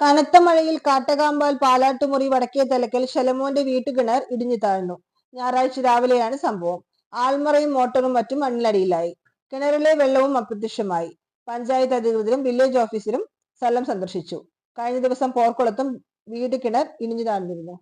കനത്ത മഴയിൽ കാട്ടകാമ്പാൽ പാലാട്ടുമുറി വടക്കേ തലക്കൽ ശലമോന്റെ വീട്ടുകിണർ ഇടിഞ്ഞു താഴ്ന്നു. ഞായറാഴ്ച രാവിലെയാണ് സംഭവം. ആൽമറയും മോട്ടറും മറ്റും മണ്ണിലടിയിലായി കിണറിലെ വെള്ളവും അപ്രത്യക്ഷമായി. പഞ്ചായത്ത് അധികൃതരും വില്ലേജ് ഓഫീസറും സ്ഥലം സന്ദർശിച്ചു. കഴിഞ്ഞ ദിവസം പോർക്കുളത്തും വീട് കിണർ ഇടിഞ്ഞു താഴ്ന്നിരുന്നു.